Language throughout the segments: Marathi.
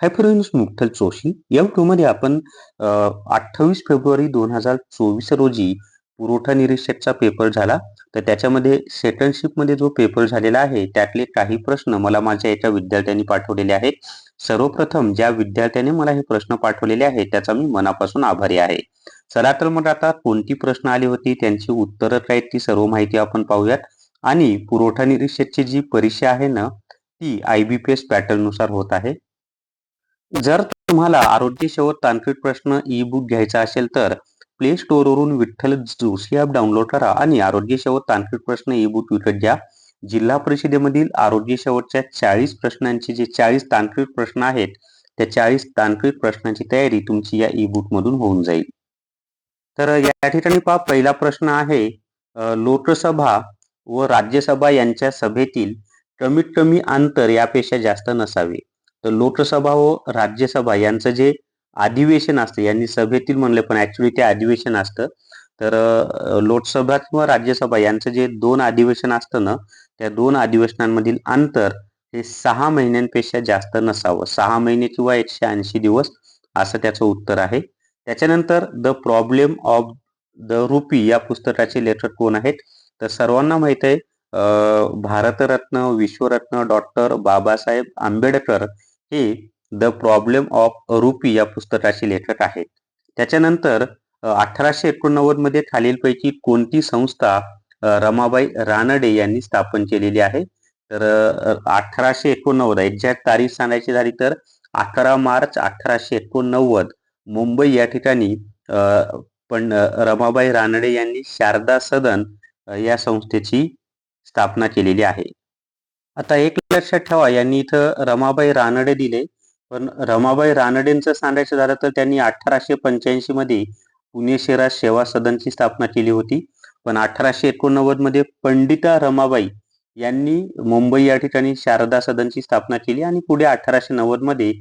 हाय फ्रेंड्स मुक्तल जोशी या मध्ये आपण अठ्ठावीस फेब्रुवारी दोन हजार चोवीस रोजी पुरवठा निरीक्षकचा पेपर झाला. तर त्याच्यामध्ये मध्ये जो पेपर झालेला आहे त्यातले काही प्रश्न मला माझ्या एका विद्यार्थ्यांनी पाठवलेले आहेत. सर्वप्रथम ज्या विद्यार्थ्याने मला हे प्रश्न पाठवलेले आहेत त्याचा मी मनापासून आभारी आहे. चला तर मग आता कोणती प्रश्न आली होती त्यांची उत्तरं काय ती सर्व माहिती आपण पाहूयात. आणि पुरवठा निरीक्षकची जी परीक्षा आहे ना ती आय बी पी एस पॅटर्ननुसार होत आहे. जर तुम्हाला आरोग्य शेवट तांत्रिक प्रश्न ई बुक घ्यायचा असेल तर प्ले स्टोअरवरून विठ्ठल जोशी ॲप डाउनलोड करा आणि आरोग्य शेवट तांत्रिक प्रश्न ई बुक विकत घ्या. जिल्हा परिषदेमधील आरोग्य शेवटच्या चाळीस प्रश्नांचे जे चाळीस तांत्रिक प्रश्न आहेत त्या चाळीस तांत्रिक प्रश्नांची तयारी तुमची या ई बुक मधून होऊन जाईल. तर या ठिकाणी पहा पहिला प्रश्न आहे लोकसभा व राज्यसभा यांच्या सभेतील कमीत कमी अंतर यापेक्षा जास्त नसावे. तर लोकसभा व राज्यसभा यांचं जे अधिवेशन असतं यांनी सभेतील म्हणलं पण ऍक्च्युली ते अधिवेशन असतं. तर लोकसभा किंवा राज्यसभा यांचं जे दोन अधिवेशन असतं ना त्या दोन अधिवेशनांमधील अंतर हे सहा महिन्यांपेक्षा जास्त नसावं. सहा महिने किंवा एकशे ऐंशी दिवस असं त्याचं उत्तर आहे. त्याच्यानंतर the problem of the rupee या पुस्तकाचे लेखक कोण आहेत? तर सर्वांना माहीत आहे भारतरत्न विश्वरत्न डॉक्टर बाबासाहेब आंबेडकर हे द प्रॉब्लेम ऑफ रुपी या पुस्तकाचे लेखक आहेत. त्याच्यानंतर अठराशे एकोणनव्वदमध्ये खालीलपैकी कोणती संस्था रमाबाई रानडे यांनी स्थापन केलेली आहे? तर अठराशे एकोणनव्वद एक्झॅक्ट तारीख सांगायची झाली तर अकरा मार्च अठराशे एकोणनव्वद मुंबई या ठिकाणी पण रमाबाई रानडे यांनी शारदा सदन या संस्थेची स्थापना केलेली आहे. आता एक लक्षात ठेवा यांनी इथं रमाबाई रानडे दिले. पण रमाबाई रानडेंचं सांगायचं झालं तर त्यांनी अठराशे पंच्याऐंशी मध्ये पुणे शहरात सेवा सदनची स्थापना केली होती. पण अठराशे एकोणनव्वदमध्ये पंडिता रमाबाई यांनी मुंबई या ठिकाणी शारदा सदनची स्थापना केली आणि पुढे अठराशे नव्वदमध्ये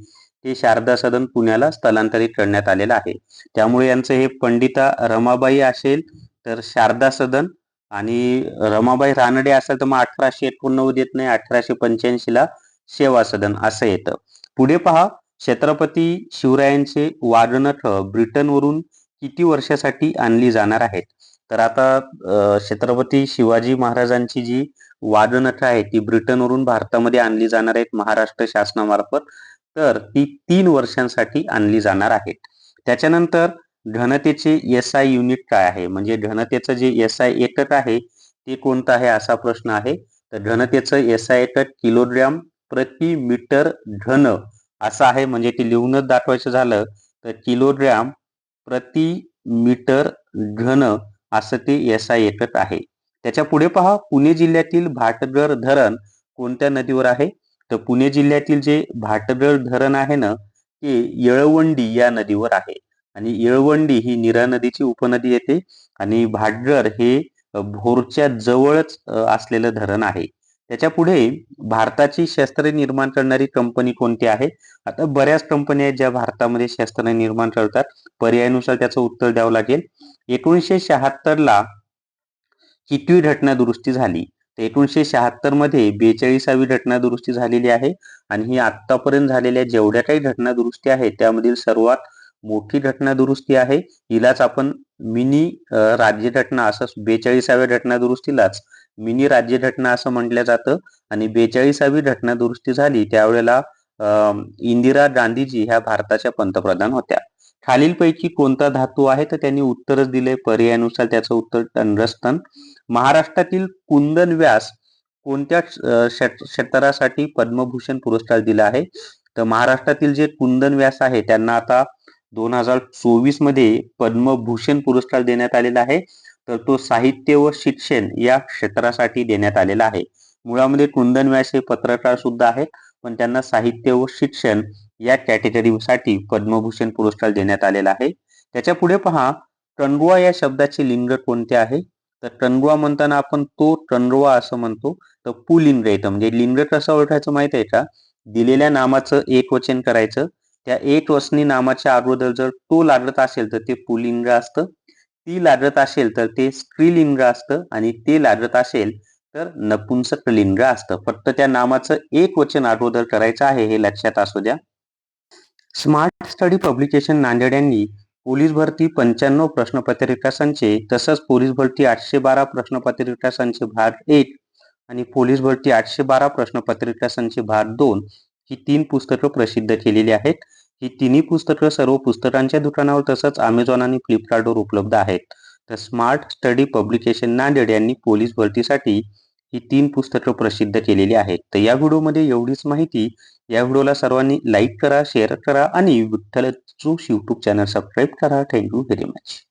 ते शारदा सदन पुण्याला स्थलांतरित करण्यात आलेलं आहे. त्यामुळे यांचं हे पंडिता रमाबाई असेल तर शारदा सदन आणि रमाबाई रानडे असेल तर मग अठराशे एकोणनव्वद येत नाही अठराशे पंच्याऐंशी ला सेवा सदन असं येतं. पुढे पहा छत्रपती शिवरायांचे वादनथ ब्रिटनवरून किती वर्षासाठी आणली जाणार आहेत? तर आता छत्रपती शिवाजी महाराजांची जी वादनथ आहे ती ब्रिटनवरून भारतामध्ये आणली जाणार आहेत महाराष्ट्र शासनामार्फत. तर ती तीन वर्षांसाठी आणली जाणार आहेत. त्याच्यानंतर घनतेचे एस आय युनिट काय आहे? म्हणजे घनतेचं जे एस आय एकक आहे ते कोणतं आहे असा प्रश्न आहे. तर घनतेचं एस आय एकक किलोग्रॅम प्रति मीटर घन असं आहे. म्हणजे ते लिहूनच दाखवायचं झालं तर किलोग्रॅम प्रति मीटर घन असं ते एस आय एकक आहे. त्याच्या पुढे पहा पुणे जिल्ह्यातील भाटगर धरण कोणत्या नदीवर आहे? तर पुणे जिल्ह्यातील जे भाटगर धरण आहे ना ते येळवंडी या नदीवर आहे. आणि येळवंडी ही नीरा नदीची उपनदी येते आणि भाडर हे भोरच्या जवळच असलेलं धरण आहे. त्याच्या पुढे भारताची शस्त्रे निर्माण करणारी कंपनी कोणती आहे? आता बऱ्याच कंपन्या आहेत ज्या भारतामध्ये शस्त्र निर्माण करतात. पर्यायानुसार त्याचं उत्तर द्यावं लागेल. एकोणीसशे शहात्तर ला कितवी घटना दुरुस्ती झाली? तर एकोणीसशे शहात्तरमध्ये बेचाळीसावी घटना दुरुस्ती झालेली आहे. आणि ही आतापर्यंत झालेल्या जेवढ्या काही घटना दुरुस्ती आहेत त्यामधील सर्वात मोठी घटना दुरुस्ती आहे. हिलाच आपण मिनी राज्य घटना असं बेचाळीसाव्या घटना दुरुस्तीलाच मिनी राज्य घटना असं म्हटलं जातं. आणि बेचाळीसावी घटना दुरुस्ती झाली त्यावेळेला इंदिरा गांधीजी ह्या भारताच्या पंतप्रधान होत्या. खालीलपैकी कोणता धातू आहे? तर त्यांनी उत्तरच दिले पर्यायानुसार त्याचं उत्तर टनरस्तन. महाराष्ट्रातील कुंदन व्यास कोणत्या क्षेत्रासाठी पद्मभूषण पुरस्कार दिला आहे? तर महाराष्ट्रातील जे कुंदन व्यास आहे त्यांना आता दोन हजार चोवीसमध्ये पद्मभूषण पुरस्कार देण्यात आलेला आहे. तर तो साहित्य व शिक्षण या क्षेत्रासाठी देण्यात आलेला आहे. मुळामध्ये कुंदन व्यास हे पत्रकार सुद्धा आहेत. पण त्यांना साहित्य व शिक्षण या कॅटेगरीसाठी पद्मभूषण पुरस्कार देण्यात आलेला आहे. त्याच्या पुढे पहा टणगुआ या शब्दाचे लिंग कोणते आहे? तर टणगुआ म्हणताना आपण तो टणगुआ असं म्हणतो. तर पुलिंग येतं म्हणजे लिंग कसं ओळखायचं माहीत आहे का? दिलेल्या नामाचं एक वचन करायचं. त्या एक वसनी नामाच्या अगोदर जर तो लागत असेल तर ते पुलिंग असतं. ती लागत असेल तर ते स्त्रीलिंग असतं आणि ते लागत असेल तर नपुंसक लिंग असतं. फक्त त्या नामाचं एक वचन अगोदर करायचं आहे हे लक्षात असू द्या. स्मार्ट स्टडी पब्लिकेशन नांदेड यांनी पोलीस भरती पंच्याण्णव प्रश्नपत्रिका संचे तसंच पोलीस भरती आठशे बारा प्रश्नपत्रिका संच भाग एक आणि पोलीस भरती आठशे बारा प्रश्नपत्रिका संच भाग दोन ही तीन पुस्तकं प्रसिद्ध केलेली आहेत. ही तिन्ही पुस्तकं सर्व पुस्तकांच्या दुकानावर तसंच अमेझॉन आणि फ्लिपकार्टवर उपलब्ध आहेत. तर स्मार्ट स्टडी पब्लिकेशन नांदेड यांनी पोलीस भरतीसाठी ही तीन पुस्तकं प्रसिद्ध केलेली आहेत. तर या व्हिडिओमध्ये एवढीच माहिती. या व्हिडिओला सर्वांनी लाईक करा शेअर करा आणि विठ्ठल यूट्यूब चॅनल सबस्क्राईब करा. Thank you very much